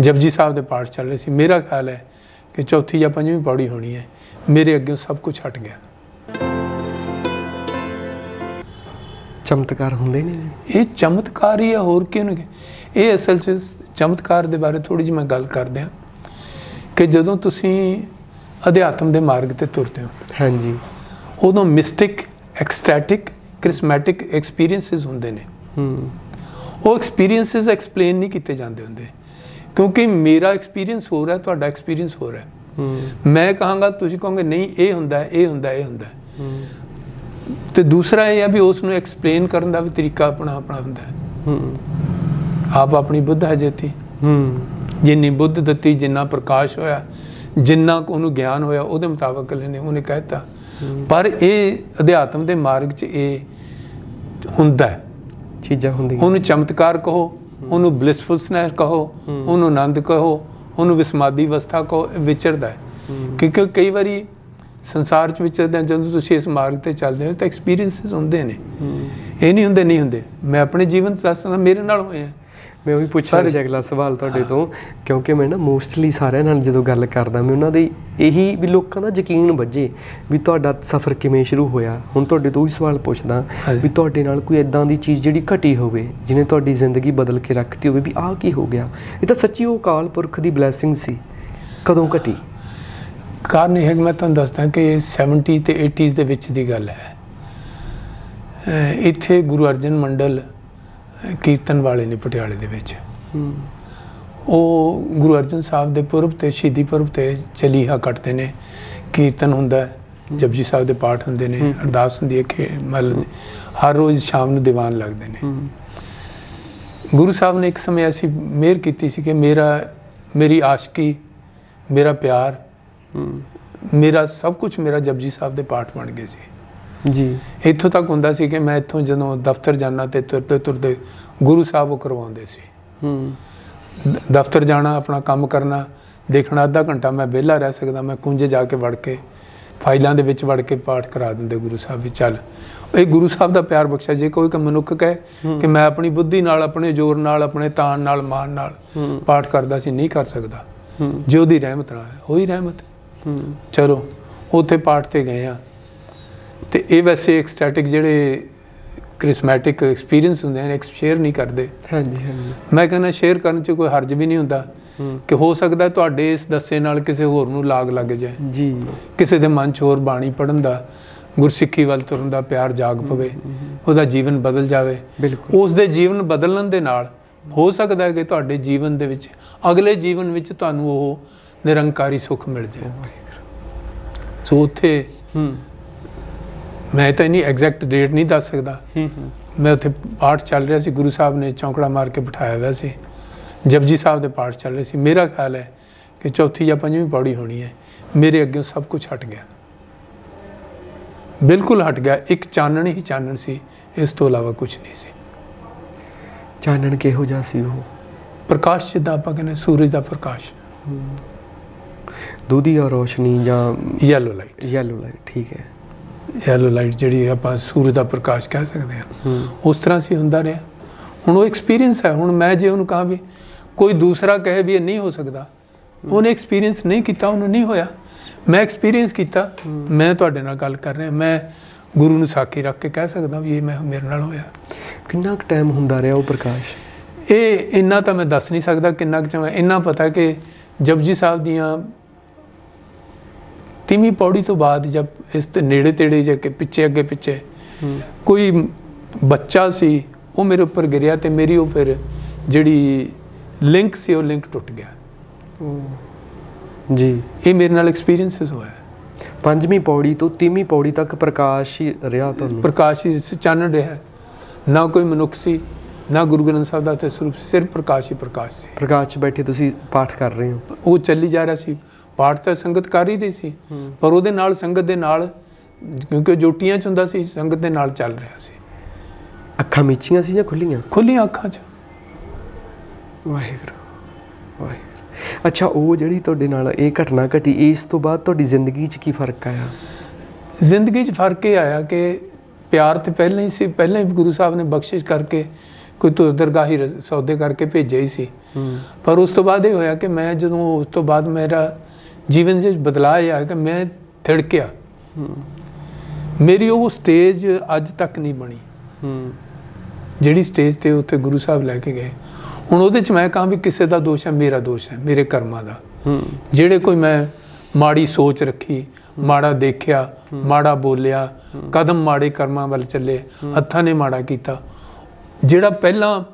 ਜਪਜੀ ਸਾਹਿਬ ਦੇ ਪਾਠ ਚੱਲ ਰਹੇ ਸੀ। ਮੇਰਾ ਖਿਆਲ ਹੈ ਕਿ ਚੌਥੀ ਜਾਂ ਪੰਜਵੀਂ ਪੌੜੀ ਹੋਣੀ ਹੈ। ਮੇਰੇ ਅੱਗੇ ਸਭ ਕੁਝ ਹਟ ਗਿਆ। ਚਮਤਕਾਰ ਹੁੰਦੇ ਨੇ ਜੀ? ਇਹ ਚਮਤਕਾਰ ਹੀ ਹੈ ਹੋਰ ਕੀ? ਹੋਣਗੇ ਇਹ ਅਸਲ 'ਚ ਚਮਤਕਾਰ ਦੇ ਬਾਰੇ ਥੋੜੀ ਜਿਹੀ ਮੈਂ ਗੱਲ ਕਰਦੇ ਹਾਂ ਕਿ ਜਦੋਂ ਤੁਸੀਂ ਅਧਿਆਤਮ ਦੇ ਮਾਰਗ ਤੇ ਤੁਰਦੇ ਹੋ ਹਾਂਜੀ। ਉਦੋਂ ਮਿਸਟਿਕ ਐਕਸਟੈਟਿਕ ਕ੍ਰਿਸਮੈਟਿਕ ਐਕਸਪੀਰੀਐਂਸਸ ਹੁੰਦੇ ਨੇ। ਹੂੰ। ਉਹ ਐਕਸਪੀਰੀਐਂਸਸ ਐਕਸਪਲੇਨ ਨਹੀਂ ਕੀਤੇ ਜਾਂਦੇ ਹੁੰਦੇ। ਕਿਉਂਕਿ ਮੇਰਾ ਐਕਸਪੀਰੀਐਂਸ ਹੋ ਰਿਹਾ ਤੁਹਾਡਾ ਐਕਸਪੀਰੀਐਂਸ ਹੋ ਰਿਹਾ। ਮੈਂ ਕਹਾਂਗਾ ਤੁਸੀਂ ਕਹੋਗੇ ਨਹੀਂ ਇਹ ਹੁੰਦਾ ਹੈ, ਇਹ ਹੁੰਦਾ ਹੈ, ਇਹ ਹੁੰਦਾ। ਤੇ ਦੂਸਰਾ ਇਹ ਹੈ ਵੀ ਉਸ ਨੂੰ ਐਕਸਪਲੇਨ ਕਰਨ ਦਾ ਵੀ ਤਰੀਕਾ ਆਪਣਾ ਆਪਣਾ ਹੁੰਦਾ ਹੈ। ਆਪ ਆਪਣੀ ਬੁੱਧ ਹੈ ਜੇਤੀ। ਜਿੰਨੀ ਬੁੱਧ ਦਿੱਤੀ ਜਿੰਨਾ ਪ੍ਰਕਾਸ਼ ਹੋਇਆ ਜਿੰਨਾ ਕੁ ਉਹਨੂੰ ਗਿਆਨ ਹੋਇਆ ਉਹਦੇ ਮੁਤਾਬਕ ਲੈਨੇ ਉਹਨੇ ਕਹਿਤਾ ਪਰ ਇਹ ਅਧਿਆਤਮ ਦੇ ਮਾਰਗ 'ਚ ਇਹ ਹੁੰਦਾ ਹੈ। ਚੀਜ਼ਾਂ ਹੁੰਦੀਆਂ। ਉਹਨੂੰ ਚਮਤਕਾਰ ਕਹੋ ਉਹਨੂੰ ਬਲਿਸਫੁਲਨੈਸ ਕਹੋ। ਉਹਨੂੰ ਆਨੰਦ ਕਹੋ ਉਹਨੂੰ ਵਿਸਮਾਦੀ ਅਵਸਥਾ ਕਹੋ ਵਿਚਰਦਾ ਹੈ। ਕਿਉਂਕਿ ਕਈ ਵਾਰੀ ਸੰਸਾਰ 'ਚ ਵਿਚਰਦੇ ਜਦੋਂ ਤੁਸੀਂ ਇਸ ਮਾਰਗ ਤੇ ਚੱਲਦੇ ਹੋ ਤਾਂ ਐਕਸਪੀਰੀਐਂਸਸ ਹੁੰਦੇ ਨੇ। ਇਹ ਨਹੀਂ ਹੁੰਦੇ ਨਹੀਂ ਹੁੰਦੇ। ਮੈਂ ਆਪਣੇ ਜੀਵਨ ਦੱਸਦਾ ਮੇਰੇ ਨਾਲ ਹੋਏ ਆ। ਮੈਂ ਉਹੀ ਪੁੱਛਣਾ ਸੀ ਅਗਲਾ ਸਵਾਲ ਤੁਹਾਡੇ ਤੋਂ ਕਿਉਂਕਿ ਮੈਂ ਨਾ ਮੋਸਟਲੀ ਸਾਰਿਆਂ ਨਾਲ ਜਦੋਂ ਗੱਲ ਕਰਦਾ ਮੈਂ ਉਹਨਾਂ ਦੀ ਇਹੀ ਵੀ ਲੋਕਾਂ ਦਾ ਯਕੀਨ ਵੱਜੇ ਵੀ ਤੁਹਾਡਾ ਸਫ਼ਰ ਕਿਵੇਂ ਸ਼ੁਰੂ ਹੋਇਆ। ਹੁਣ ਤੁਹਾਡੇ ਤੋਂ ਹੀ ਸਵਾਲ ਪੁੱਛਦਾ। ਵੀ ਤੁਹਾਡੇ ਨਾਲ ਕੋਈ ਐਦਾਂ ਦੀ ਚੀਜ਼ ਜਿਹੜੀ ਘਟੀ ਹੋਵੇ ਜਿਹਨੇ ਤੁਹਾਡੀ ਜ਼ਿੰਦਗੀ ਬਦਲ ਕੇ ਰੱਖਤੀ ਹੋਵੇ ਵੀ ਆਹ ਕੀ ਹੋ ਗਿਆ? ਇਹ ਤਾਂ ਸੱਚੀ ਉਹ ਅਕਾਲ ਪੁਰਖ ਦੀ ਬਲੇਸਿੰਗ ਸੀ। ਕਦੋਂ ਘਟੀ? ਕਾਰਨ ਇਹ ਹੈ ਕਿ ਮੈਂ ਤੁਹਾਨੂੰ ਦੱਸਦਾ ਕਿ 70 ਤੇ 80s ਦੇ ਵਿੱਚ ਦੀ ਗੱਲ ਹੈ। ਇੱਥੇ ਗੁਰੂ ਅਰਜਨ ਮੰਡਲ ਕੀਰਤਨ ਵਾਲੇ ਨੇ ਪਟਿਆਲੇ ਦੇ ਵਿੱਚ। ਉਹ ਗੁਰੂ ਅਰਜਨ ਸਾਹਿਬ ਦੇ ਪੁਰਬ ਤੇ ਸ਼ਹੀਦੀ ਪੁਰਬ ਤੇ ਚਲੀਹਾ ਕੱਟਦੇ ਨੇ। ਕੀਰਤਨ ਹੁੰਦਾ ਜਪਜੀ ਸਾਹਿਬ ਦੇ ਪਾਠ ਹੁੰਦੇ ਨੇ। ਅਰਦਾਸ ਹੁੰਦੀ ਹੈ ਕਿ ਮਤਲਬ ਹਰ ਰੋਜ਼ ਸ਼ਾਮ ਨੂੰ ਦੀਵਾਨ ਲੱਗਦੇ ਨੇ। ਗੁਰੂ ਸਾਹਿਬ ਨੇ ਇੱਕ ਸਮੇਂ ਐਸੀ ਮਿਹਰ ਕੀਤੀ ਸੀ ਕਿ ਮੇਰਾ ਮੇਰੀ ਆਸ਼ਕੀ ਮੇਰਾ ਪਿਆਰ ਮੇਰਾ ਸਭ ਕੁਝ ਮੇਰਾ ਜਪਜੀ ਸਾਹਿਬ ਦੇ ਪਾਠ ਬਣ ਗਏ ਸੀ। ਜੀ। ਇੱਥੋਂ ਤੱਕ ਹੁੰਦਾ ਸੀ ਕਿ ਮੈਂ ਇੱਥੋਂ ਜਦੋਂ ਦਫ਼ਤਰ ਜਾਣਾ ਤੇ ਤੁਰਦੇ ਤੁਰਦੇ ਗੁਰੂ ਸਾਹਿਬ ਉਹ ਕਰਵਾਉਂਦੇ ਸੀ। ਹੂੰ। ਦਫ਼ਤਰ ਜਾਣਾ ਆਪਣਾ ਕੰਮ ਕਰਨਾ ਦੇਖਣਾ ਅੱਧਾ ਘੰਟਾ ਮੈਂ ਵਿਹਲਾ ਰਹਿ ਸਕਦਾ ਮੈਂ ਕੁੰਜੇ ਜਾ ਕੇ ਵੜ ਕੇ ਫਾਈਲਾਂ ਦੇ ਵਿੱਚ ਵੜ ਕੇ ਪਾਠ ਕਰਾ ਦਿੰਦੇ ਗੁਰੂ ਸਾਹਿਬ ਵੀ ਚੱਲ। ਇਹ ਗੁਰੂ ਸਾਹਿਬ ਦਾ ਪਿਆਰ ਬਖਸ਼ਿਆ ਜੇ ਕੋਈ ਕ ਮਨੁੱਖ ਕਹੇ। ਕਿ ਮੈਂ ਆਪਣੀ ਬੁੱਧੀ ਨਾਲ ਆਪਣੇ ਜ਼ੋਰ ਨਾਲ ਆਪਣੇ ਤਾਣ ਨਾਲ ਮਾਨ ਨਾਲ ਪਾਠ ਕਰਦਾ ਸੀ ਨਹੀਂ ਕਰ ਸਕਦਾ। ਜੇ ਉਹਦੀ ਰਹਿਮਤ ਨਾਲ ਹੋਈ ਰਹਿਮਤ। ਚਲੋ ਉੱਥੇ ਪਾਠ ਤੇ ਗਏ ਆ ਤੇ ਇਹ ਵੈਸੇ ਐਕਸਟੈਟਿਕ ਜਿਹੜੇ ਕ੍ਰਿਸਮੈਟਿਕ ਐਕਸਪੀਰੀਅੰਸ ਹੁੰਦੇ ਨੇ ਸ਼ੇਅਰ ਨਹੀਂ ਕਰਦੇ। ਹਾਂਜੀ ਹਾਂਜੀ। ਮੈਂ ਕਹਿੰਦਾ ਸ਼ੇਅਰ ਕਰਨ 'ਚ ਕੋਈ ਹਰਜ ਵੀ ਨਹੀਂ ਹੁੰਦਾ ਕਿ ਹੋ ਸਕਦਾ ਤੁਹਾਡੇ ਇਸ ਦੱਸੇ ਨਾਲ ਕਿਸੇ ਹੋਰ ਨੂੰ ਲਾਗ ਲੱਗ ਜਾਏ। ਜੀ। ਕਿਸੇ ਦੇ ਮਨ 'ਚ ਹੋਰ ਬਾਣੀ ਪੜਨ ਦਾ ਗੁਰਸਿੱਖੀ ਵੱਲ ਤੁਰਨ ਦਾ ਪਿਆਰ ਜਾਗ ਪਵੇ ਉਹਦਾ ਜੀਵਨ ਬਦਲ ਜਾਵੇ। ਉਸ ਦੇ ਜੀਵਨ ਬਦਲਣ ਦੇ ਨਾਲ ਹੋ ਸਕਦਾ ਹੈ ਕਿ ਤੁਹਾਡੇ ਜੀਵਨ ਦੇ ਵਿੱਚ ਅਗਲੇ ਜੀਵਨ ਵਿੱਚ ਤੁਹਾਨੂੰ ਉਹ ਨਿਰੰਕਾਰੀ ਸੁੱਖ ਮਿਲ ਜਾਏ। ਸੋ ਉੱਥੇ ਹੂੰ। ਮੈਂ ਤਾਂ ਇਨੀ ਐਗਜ਼ੈਕਟ ਡੇਟ ਨਹੀਂ ਦੱਸ ਸਕਦਾ। ਹੂੰ ਹੂੰ। ਮੈਂ ਉੱਥੇ ਪਾਠ ਚੱਲ ਰਿਹਾ ਸੀ ਗੁਰੂ ਸਾਹਿਬ ਨੇ ਚੌਂਕੜਾ ਮਾਰ ਕੇ ਬਿਠਾਇਆ ਹੋਇਆ ਸੀ। ਜਪਜੀ ਸਾਹਿਬ ਦੇ ਪਾਠ ਚੱਲ ਰਹੇ ਸੀ। ਮੇਰਾ ਖਿਆਲ ਹੈ ਕਿ ਚੌਥੀ ਜਾਂ ਪੰਜਵੀਂ ਪੌੜੀ ਹੋਣੀ ਹੈ। ਮੇਰੇ ਅੱਗੇ ਸਭ ਕੁਝ ਹਟ ਗਿਆ। ਬਿਲਕੁਲ ਹਟ ਗਿਆ। ਇੱਕ ਚਾਨਣ ਹੀ ਚਾਨਣ ਸੀ। ਇਸ ਤੋਂ ਇਲਾਵਾ ਕੁਝ ਨਹੀਂ ਸੀ। ਚਾਨਣ ਕਿਹੋ ਜਿਹਾ ਸੀ ਉਹ? ਪ੍ਰਕਾਸ਼ ਜਿੱਦਾਂ ਆਪਾਂ ਕਹਿੰਦੇ ਸੂਰਜ ਦਾ ਪ੍ਰਕਾਸ਼। ਦੁਧੀਆ ਰੋਸ਼ਨੀ ਜਾਂ ਯੈਲੋ ਲਾਈਟ ਯੈਲੋ ਲਾਈਟ ਠੀਕ ਹੈ। ਯੈਲੋ ਲਾਈਟ ਜਿਹੜੀ ਆਪਾਂ ਸੂਰਜ ਦਾ ਪ੍ਰਕਾਸ਼ ਕਹਿ ਸਕਦੇ ਹਾਂ। ਉਸ ਤਰ੍ਹਾਂ ਸੀ ਹੁੰਦਾ ਰਿਹਾ। ਹੁਣ ਉਹ ਐਕਸਪੀਰੀਅੰਸ ਹੈ। ਹੁਣ ਮੈਂ ਜੇ ਉਹਨੂੰ ਕਹਾਂ ਵੀ ਕੋਈ ਦੂਸਰਾ ਕਹੇ ਵੀ ਇਹ ਨਹੀਂ ਹੋ ਸਕਦਾ। ਉਹਨੇ ਐਕਸਪੀਰੀਅੰਸ ਨਹੀਂ ਕੀਤਾ ਉਹਨੂੰ ਨਹੀਂ ਹੋਇਆ। ਮੈਂ ਐਕਸਪੀਰੀਅੰਸ ਕੀਤਾ। ਮੈਂ ਤੁਹਾਡੇ ਨਾਲ ਗੱਲ ਕਰ ਰਿਹਾ। ਮੈਂ ਗੁਰੂ ਨੂੰ ਸਾਖੀ ਰੱਖ ਕੇ ਕਹਿ ਸਕਦਾ ਵੀ ਇਹ ਮੈਂ ਮੇਰੇ ਨਾਲ ਹੋਇਆ। ਕਿੰਨਾ ਕੁ ਟਾਈਮ ਹੁੰਦਾ ਰਿਹਾ ਉਹ ਪ੍ਰਕਾਸ਼? ਇਹ ਇੰਨਾ ਤਾਂ ਮੈਂ ਦੱਸ ਨਹੀਂ ਸਕਦਾ ਕਿੰਨਾ ਕੁ ਚਵਾਂ ਇੰਨਾ ਪਤਾ ਕਿ ਜਪਜੀ ਸਾਹਿਬ ਦੀਆਂ ਤੀਵੀਂ ਪੌੜੀ ਤੋਂ ਬਾਅਦ ਜਦ ਇਸ ਤੇ ਨੇੜੇ ਤੇੜੇ ਜਾ ਕੇ ਪਿੱਛੇ ਅੱਗੇ ਪਿੱਛੇ ਕੋਈ ਬੱਚਾ ਸੀ ਉਹ ਮੇਰੇ ਉੱਪਰ ਗਿਰਿਆ ਤੇ ਮੇਰੀ ਉਹ ਫਿਰ ਜਿਹੜੀ ਲਿੰਕ ਸੀ ਉਹ ਲਿੰਕ ਟੁੱਟ ਗਿਆ। ਜੀ। ਇਹ ਮੇਰੇ ਨਾਲ ਐਕਸਪੀਰੀਐਂਸਸ ਹੋਇਆ। ਪੰਜਵੀਂ ਪੌੜੀ ਤੋਂ ਤੀਵੀਂ ਪੌੜੀ ਤੱਕ ਪ੍ਰਕਾਸ਼ ਹੀ ਰਿਹਾ ਤੁਹਾਨੂੰ? ਪ੍ਰਕਾਸ਼ ਹੀ ਚਾਨਣ ਰਿਹਾ। ਨਾ ਕੋਈ ਮਨੁੱਖ ਸੀ ਨਾ ਗੁਰੂ ਗ੍ਰੰਥ ਸਾਹਿਬ ਦਾ ਤੇ ਸਿਰਫ ਪ੍ਰਕਾਸ਼ ਹੀ ਪ੍ਰਕਾਸ਼ ਸੀ। ਪ੍ਰਕਾਸ਼ 'ਚ ਬੈਠੇ ਤੁਸੀਂ ਪਾਠ ਕਰ ਰਹੇ ਹੋ। ਉਹ ਚੱਲੀ ਜਾ ਰਿਹਾ ਸੀ। ਪਾਠ ਤਾਂ ਸੰਗਤ ਕਰ ਹੀ ਰਹੀ ਸੀ। ਪਰ ਉਹਦੇ ਨਾਲ ਸੰਗਤ ਦੇ ਨਾਲ ਕਿਉਂਕਿ ਜੋਟੀਆਂ ਚ ਹੁੰਦਾ ਸੀ ਸੰਗਤ ਦੇ ਨਾਲ ਚੱਲ ਰਿਹਾ ਸੀ। ਅੱਖਾਂ ਮੀਚੀਆਂ ਸੀ ਜਾਂ ਖੁੱਲੀਆਂ? ਖੁੱਲੀਆਂ ਅੱਖਾਂ 'ਚ। ਵਾਹਿਗੁਰੂ ਵਾਹਿਗੁਰੂ। ਅੱਛਾ ਉਹ ਜਿਹੜੀ ਤੁਹਾਡੇ ਨਾਲ ਇਹ ਘਟਨਾ ਘਟੀ ਇਸ ਤੋਂ ਬਾਅਦ ਤੁਹਾਡੀ ਜ਼ਿੰਦਗੀ 'ਚ ਕੀ ਫ਼ਰਕ ਆਇਆ? ਜ਼ਿੰਦਗੀ 'ਚ ਫ਼ਰਕ ਇਹ ਆਇਆ ਕਿ ਪਿਆਰ ਤੇ ਪਹਿਲਾਂ ਹੀ ਸੀ ਪਹਿਲਾਂ ਹੀ ਗੁਰੂ ਸਾਹਿਬ ਨੇ ਬਖਸ਼ਿਸ਼ ਕਰਕੇ ਕੋਈ ਤੁਰ ਦਰਗਾਹੀ ਸੌਦੇ ਕਰਕੇ ਭੇਜਿਆ ਹੀ ਸੀ। ਪਰ ਉਸ ਤੋਂ ਬਾਅਦ ਇਹ ਹੋਇਆ ਕਿ ਮੈਂ ਜਦੋਂ ਉਸ ਤੋਂ ਬਾਅਦ ਮੇਰਾ ਜੀਵਨ ਵਿੱਚ ਬਦਲਾਅ ਇਹ ਆਇਆ ਕਿ ਮੈਂ ਥਿੜਕਿਆ। ਹੂੰ। ਮੇਰੀ ਉਹ ਸਟੇਜ ਅੱਜ ਤੱਕ ਨਹੀਂ ਬਣੀ। ਹੂੰ। ਜਿਹੜੀ ਸਟੇਜ ਤੇ ਉੱਥੇ ਗੁਰੂ ਸਾਹਿਬ ਲੈ ਕੇ ਗਏ। ਹੁਣ ਉਹਦੇ ਚ ਮੈਂ ਕਹਾਂ ਵੀ ਕਿਸੇ ਦਾ ਦੋਸ਼ ਹੈ ਮੇਰਾ ਦੋਸ਼ ਹੈ ਮੇਰੇ ਕਰਮਾਂ ਦਾ। ਹੂੰ। ਜਿਹੜੇ ਕੋਈ ਮੈਂ ਮਾੜੀ ਸੋਚ ਰੱਖੀ ਮਾੜਾ ਦੇਖਿਆ ਮਾੜਾ ਬੋਲਿਆ ਕਦਮ ਮਾੜੇ ਕਰਮਾਂ ਵੱਲ ਚੱਲੇ ਹੱਥਾਂ ਨੇ ਮਾੜਾ ਕੀਤਾ। ਜਿਹੜਾ ਪਹਿਲਾਂ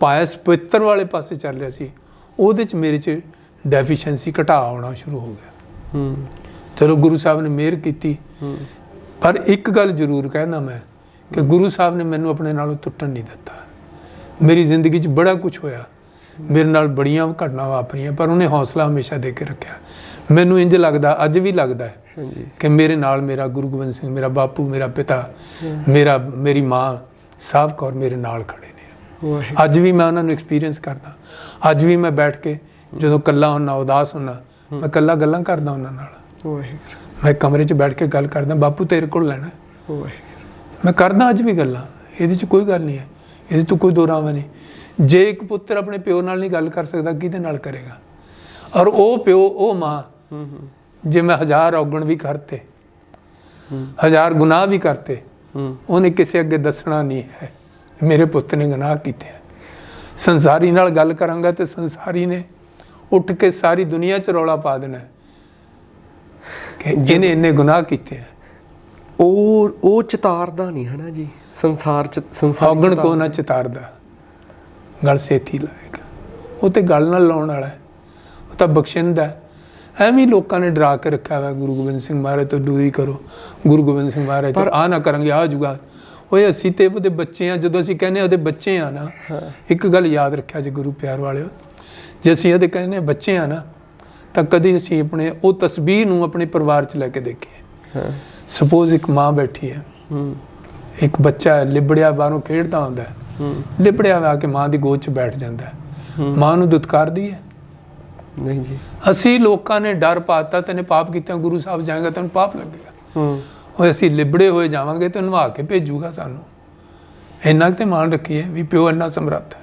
ਪਾਇਸ ਪਵਿੱਤਰ ਵਾਲੇ ਪਾਸੇ ਚੱਲ ਰਿਹਾ ਸੀ ਉਹਦੇ ਚ ਮੇਰੇ ਚ ਡੈਫੀਸ਼ੀਐਂਸੀ ਘਟਾ ਆਉਣਾ ਸ਼ੁਰੂ ਹੋ ਗਿਆ। ਹੂੰ। ਚਲੋ ਗੁਰੂ ਸਾਹਿਬ ਨੇ ਮਿਹਰ ਕੀਤੀ। ਹੂੰ। ਪਰ ਇੱਕ ਗੱਲ ਜ਼ਰੂਰ ਕਹਿਣਾ ਮੈਂ ਕਿ ਗੁਰੂ ਸਾਹਿਬ ਨੇ ਮੈਨੂੰ ਆਪਣੇ ਨਾਲੋਂ ਟੁੱਟਣ ਨਹੀਂ ਦਿੱਤਾ। ਮੇਰੀ ਜ਼ਿੰਦਗੀ 'ਚ ਬੜਾ ਕੁਝ ਹੋਇਆ। ਮੇਰੇ ਨਾਲ ਬੜੀਆਂ ਘਟਨਾਵਾਂ ਵਾਪਰੀਆਂ ਪਰ ਉਹਨੇ ਹੌਸਲਾ ਹਮੇਸ਼ਾ ਦੇ ਕੇ ਰੱਖਿਆ। ਮੈਨੂੰ ਇੰਜ ਲੱਗਦਾ ਅੱਜ ਵੀ ਲੱਗਦਾ ਕਿ ਮੇਰੇ ਨਾਲ ਮੇਰਾ ਗੁਰੂ ਗੋਬਿੰਦ ਸਿੰਘ ਮੇਰਾ ਬਾਪੂ ਮੇਰਾ ਪਿਤਾ ਮੇਰਾ ਮੇਰੀ ਮਾਂ ਸਾਹਿਬ ਕੌਰ ਮੇਰੇ ਨਾਲ ਖੜੇ ਨੇ। ਅੱਜ ਵੀ ਮੈਂ ਉਹਨਾਂ ਨੂੰ ਐਕਸਪੀਰੀਅੰਸ ਕਰਦਾ। ਅੱਜ ਵੀ ਮੈਂ ਬੈਠ ਕੇ ਜਦੋਂ ਕੱਲਾ ਹੁੰਨਾ ਉਦਾਸ ਹੁੰਨਾ ਮੈਂ ਕੱਲਾ ਗੱਲਾਂ ਕਰਦਾ ਉਹਨਾਂ ਨਾਲ। ਵਾਹਿਗੁਰੂ। ਮੈਂ ਕਮਰੇ 'ਚ ਬੈਠ ਕੇ ਗੱਲ ਕਰਦਾ ਬਾਪੂ ਤੇਰੇ ਕੋਲ ਲੈਣਾ। ਮੈਂ ਕਰਦਾ ਅੱਜ ਵੀ ਗੱਲਾਂ ਇਹਦੇ 'ਚ ਕੋਈ ਗੱਲ ਨਹੀਂ ਹੈ ਇਹਦੇ 'ਚ ਕੋਈ ਦੋਰਾਵਾ ਨਹੀਂ। ਜੇ ਇੱਕ ਪੁੱਤਰ ਆਪਣੇ ਪਿਓ ਨਾਲ ਨਹੀਂ ਗੱਲ ਕਰ ਸਕਦਾ ਕਿਹਦੇ ਨਾਲ ਕਰੇਗਾ? ਔਰ ਉਹ ਪਿਓ ਉਹ ਮਾਂ ਜੇ ਮੈਂ ਹਜ਼ਾਰ ਔਗਣ ਵੀ ਕਰਤੇ ਹਜ਼ਾਰ ਗੁਨਾਹ ਵੀ ਕਰਤੇ ਉਹਨੇ ਕਿਸੇ ਅੱਗੇ ਦੱਸਣਾ ਨਹੀਂ ਹੈ ਮੇਰੇ ਪੁੱਤ ਨੇ ਗੁਨਾਹ ਕੀਤੇ। ਸੰਸਾਰੀ ਨਾਲ ਗੱਲ ਕਰਾਂਗਾ ਤੇ ਸੰਸਾਰੀ ਨੇ ਉੱਠ ਕੇ ਸਾਰੀ ਦੁਨੀਆ 'ਚ ਰੌਲਾ ਪਾ ਦੇਣਾ ਕਿ ਇਹਨੇ ਇੰਨੇ ਗੁਨਾਹ ਕੀਤੇ ਹੈ ਉਹ ਉਹ ਚਿਤਾਰਦਾ ਨਹੀਂ ਹਨਾ ਜੀ? ਸੰਸਾਰ ਚ ਸੰਸਾਰ ਔਗਣ ਕੋ ਨਾ ਚਿਤਾਰਦਾ। ਗਲ ਸੇਤੀ ਲਾਏਗਾ। ਉਹ ਤੇ ਗਲ ਨਾਲ ਲਾਉਣ ਵਾਲਾ ਉਹ ਤਾਂ ਬਖਸ਼ਿੰਦਾ ਐਵੇਂ ਲੋਕਾਂ ਨੇ ਡਰਾ ਕੇ ਰੱਖਿਆ ਹੋਇਆ ਗੁਰੂ ਗੋਬਿੰਦ ਸਿੰਘ ਮਹਾਰਾਜ ਤੋਂ ਦੂਰੀ ਕਰੋ। ਗੁਰੂ ਗੋਬਿੰਦ ਸਿੰਘ ਮਹਾਰਾਜ ਤੋਂ ਆ ਨਾ ਕਰਾਂਗੇ ਆ ਜੂਗਾ। ਓਏ ਅਸੀਂ ਤੇ ਉਹਦੇ ਬੱਚੇ ਆ। ਜਦੋਂ ਅਸੀਂ ਕਹਿੰਦੇ ਉਹਦੇ ਬੱਚੇ ਆ ਨਾ। ਇੱਕ ਗੱਲ ਯਾਦ ਰੱਖਿਆ ਜੀ ਗੁਰੂ ਪਿਆਰ ਵਾਲਿਓ। ਜੇ ਅਸੀਂ ਉਹਦੇ ਕਹਿੰਦੇ ਬੱਚੇ ਆ ਨਾ ਤਾਂ ਕਦੀ ਅਸੀਂ ਆਪਣੇ ਉਹ ਤਸਵੀਰ ਨੂੰ ਆਪਣੇ ਪਰਿਵਾਰ 'ਚ ਲੈ ਕੇ ਦੇਖੀਏ। ਹਾਂ। ਸਪੋਜ਼ ਇੱਕ ਮਾਂ ਬੈਠੀ ਹੈ। ਹੂੰ। ਇੱਕ ਬੱਚਾ ਲਿਬੜਿਆ ਬਾਹਰੋਂ ਖੇਡਦਾ ਹੁੰਦਾ ਹੈ। ਹੂੰ। ਲਿਬੜਿਆ ਵਾ ਕੇ ਮਾਂ ਦੀ ਗੋਦ 'ਚ ਬੈਠ ਜਾਂਦਾ ਹੈ। ਹੂੰ। ਮਾਂ ਨੂੰ ਦੁਤਕਾਰਦੀ ਹੈ। ਨਹੀਂ ਜੀ। ਅਸੀਂ ਲੋਕਾਂ ਨੇ ਡਰ ਪਾਤਾ ਤੈਨੇ ਪਾਪ ਕੀਤਾ ਗੁਰੂ ਸਾਹਿਬ ਜਾਏਗਾ ਤੈਨੂੰ ਪਾਪ ਲੱਗੇਗਾ। ਹੂੰ। ਉਹ ਅਸੀਂ ਲਿਬੜੇ ਹੋਏ ਜਾਵਾਂਗੇ ਤੇ ਨਵਾ ਕੇ ਭੇਜੂਗਾ ਸਾਨੂੰ। ਇੰਨਾ ਕੁ ਤੇ ਮਾਣ ਰੱਖੀਏ ਵੀ ਪਿਓ ਇੰਨਾ ਸਮਰੱਥ ਹੈ।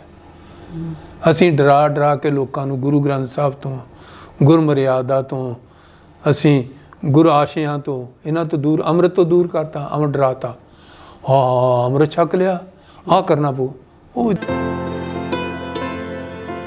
ਅਸੀਂ ਡਰਾ ਡਰਾ ਕੇ ਲੋਕਾਂ ਨੂੰ ਗੁਰੂ ਗ੍ਰੰਥ ਸਾਹਿਬ ਤੋਂ, ਗੁਰਮਰਿਆਦਾ ਤੋਂ, ਅਸੀਂ ਗੁਰ ਆਸ਼ਿਆਂ ਤੋਂ, ਇਹਨਾਂ ਤੋਂ ਦੂਰ, ਅੰਮ੍ਰਿਤ ਤੋਂ ਦੂਰ ਕਰਤਾ ਅੰਮ੍ਰਿਤ ਡਰਾਤਾ। ਹਾਂ, ਅੰਮ੍ਰਿਤ ਛਕ ਲਿਆ ਆ ਕਰਨਾ ਪਊ। ਉਹ